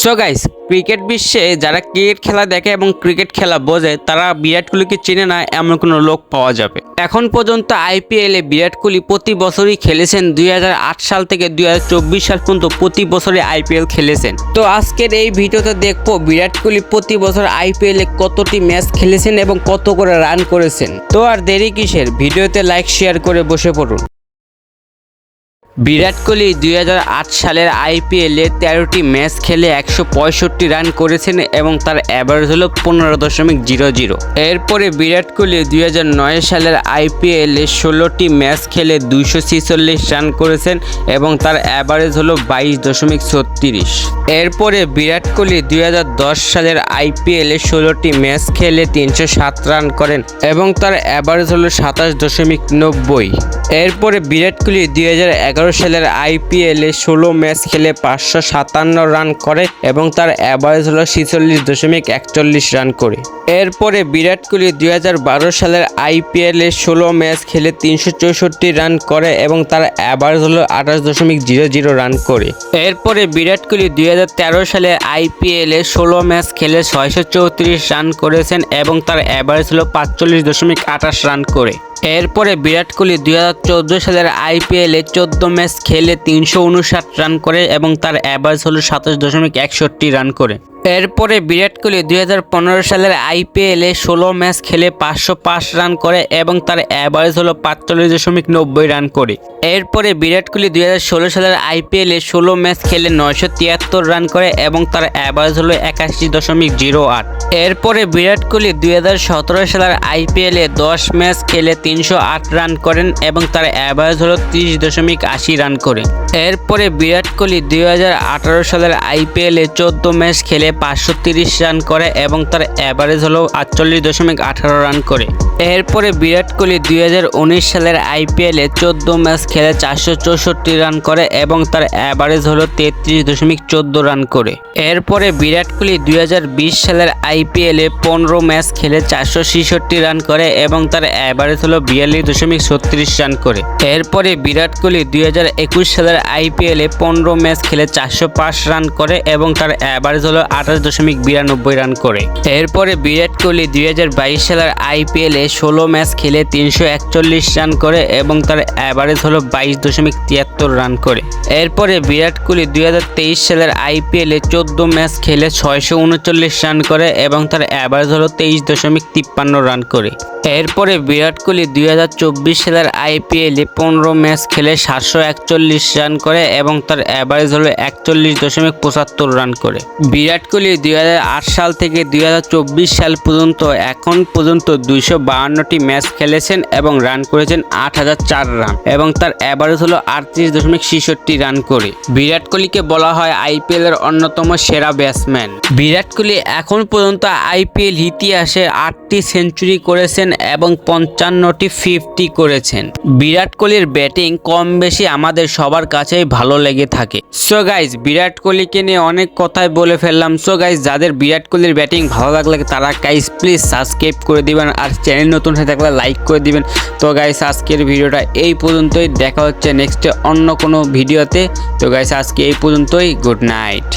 So guys cricket বিশ্বে যারা cricket খেলা দেখে এবং ক্রিকেট খেলা বোঝে, তারা বিরাট কোহলিকে চেনে না, এমন কোনো লোক পাওয়া যাবে। এখন পর্যন্ত আইপিএলে বিরাট কোহলি প্রতি বছরই খেলেছেন দুই হাজার আট সাল থেকে দুই হাজার চব্বিশ সাল পর্যন্ত প্রতি বছরে আইপিএল খেলেছেন। তো আজকের এই ভিডিওতে দেখব বিরাট কোহলি প্রতি বছর আইপিএলে কতটি ম্যাচ খেলেছেন এবং কত করে রান করেছেন। তো আর দেরি কিসের? ভিডিওতে লাইক শেয়ার করে বসে পড়ুন। বিরাট কোহলি দুই হাজার আট সালের আইপিএলে তেরোটি ম্যাচ খেলে একশো পঁয়ষট্টি রান করেছেন এবং তার অ্যাভারেজ হলো পনেরো দশমিক জিরো জিরো। এরপরে বিরাট কোহলি দুই হাজার নয় সালের আইপিএলে ষোলোটি ম্যাচ খেলে দুইশো রান করেছেন এবং তার অ্যাভারেজ হলো বাইশ দশমিক ছত্রিশ। এরপরে বিরাট কোহলি দুই হাজার দশ সালের আইপিএলে ষোলোটি ম্যাচ খেলে তিনশো সাত রান করেন এবং তার অ্যাভারেজ হলো সাতাশ দশমিক নব্বই। এরপরে বিরাট কোহলি দুই হাজার এগারো সালের আইপিএলে ষোলো ম্যাচ খেলে পাঁচশো সাতান্ন রান করে এবং তার অ্যাভারেজ হল ছিচল্লিশ দশমিক একচল্লিশ রান করে। এরপরে বিরাট কোহলি দুই হাজার বারো সালের আইপিএলে ষোলো ম্যাচ খেলে তিনশো চৌষট্টি রান করে এবং তার অ্যাভারেজ হলো আঠাশ দশমিক জিরো জিরো রান করে। এরপরে বিরাট কোহলি দুই হাজার তেরো সালে আইপিএলে ষোলো ম্যাচ খেলে ছয়শো চৌত্রিশ রান করেছেন এবং তার অ্যাভারেজ হলো পাঁচচল্লিশ দশমিক আঠাশ রান করে। এরপরে বিরাট কোহলি দুই হাজার চোদ্দ সালের আইপিএলে চোদ্দ ম্যাচ খেলে তিনশো উনষাট রান করে এবং তার অ্যাভারেজ হলো সাতাশ দশমিক একষট্টি রান করে। এরপরে বিরাট কোহলি দুই হাজার পনেরো সালের আইপিএলে ষোলো ম্যাচ খেলে পাঁচশো পাঁচ রান করে এবং তার অ্যাভারেজ হলো পাঁচচল্লিশ দশমিক নব্বই রান করে। এরপরে বিরাট কোহলি দুই হাজার ষোলো সালের আইপিএলে ষোলো ম্যাচ খেলে নয়শো তিয়াত্তর রান করে এবং তার অ্যাভারেজ হলো একাশি দশমিক জিরো আট। এরপরে বিরাট কোহলি দুই হাজার সতেরো সালের আইপিএলে দশ ম্যাচ খেলে তিনশো আট রান করেন এবং তার অ্যাভারেজ হলো তিরিশ দশমিক আশি রান করে। এরপরে বিরাট কোহলি দুই হাজার আঠেরো সালের আইপিএলে চোদ্দ ম্যাচ খেলে পাঁচশো রান করে এবং তার অ্যাভারেজ হলো আটচল্লিশ দশমিক আঠারো রান করে। এরপরে বিরাট কোহলি দুই হাজার উনিশ সালের আইপিএলে চোদ্দ ম্যাচ খেলে চারশো চৌষট্টি রান করে এবং তার অ্যাভারেজ হলো তেত্রিশ দশমিক চোদ্দ রান করে। এরপরে বিরাট কোহলি দুই হাজার বিশ সালের আইপিএলে পনেরো ম্যাচ খেলে চারশো ছেষট্টি রান করে এবং তার অ্যাভারেজ হলো বিয়াল্লিশ দশমিক ছত্রিশ রান করে। এরপরে বিরাট কোহলি দুই হাজার একুশ সালের আইপিএলে পনেরো ম্যাচ খেলে চারশো পাঁচ রান করে এবং তার অ্যাভারেজ হলো আঠাশ দশমিক বিরানব্বই রান করে। এরপরে বিরাট কোহলি দুই হাজার বাইশ সালের আইপিএলে ষোলো ম্যাচ খেলে তিনশো একচল্লিশ রান করে এবং তার অ্যাভারেজ হলো বাইশ দশমিক তিয়াত্তর রান করে। এরপরে বিরাট কোহলি দুই হাজার তেইশ সালের আইপিএলে চোদ্দ ম্যাচ খেলে ছয়শো উনচল্লিশ রান করে এবং তার অ্যাভারেজ হলো তেইশ দশমিক তিপ্পান্ন রান করে। এরপরে বিরাট কোহলি দুই হাজার চব্বিশ সালের আইপিএলে পনেরো ম্যাচ খেলে সাতশো একচল্লিশ রান করে এবং তার অ্যাভারেজ হলো একচল্লিশ দশমিক পঁচাত্তর রান করে। বিরাট কোহলি দুই সাল থেকে দুই হাজার চব্বিশ সাল পর্যন্ত, এখন পর্যন্ত দুইশো বাহান্নটি ম্যাচ খেলেছেন এবং রান করেছেন আট হাজার চার রান এবং তার অ্যাভারেজ হলো আটত্রিশ দশমিক ছেষট্টি রান করে। বিরাট কোহলিকে বলা হয় আইপিএল এর অন্যতম সেরা ব্যাটসম্যান। বিরাট কোহলি এখন পর্যন্ত আইপিএল ইতিহাসে আটটি সেঞ্চুরি করেছেন এবং পঞ্চান্নটি ফিফটি করেছেন। বিরাট কোহলির ব্যাটিং কম বেশি আমাদের সবার কাছেই ভালো লেগে থাকে। সো গাইজ বিরাট কোহলিকে নিয়ে অনেক কথাই বলে ফেললাম। সো গাইজ যাদের বিরাট কোহলির ব্যাটিং ভালো লাগলে তারা গাইজ প্লিজ সাবস্ক্রাইব করে দিবেন আর চ্যানেল নতুন হয়ে থাকলে লাইক করে দিবেন। তো গাইজ আজকের ভিডিওটা এই পর্যন্তই। দেখা হচ্ছে নেক্সটে অন্য কোনো ভিডিওতে। তো গাইজ আজকে এই পর্যন্তই। Good night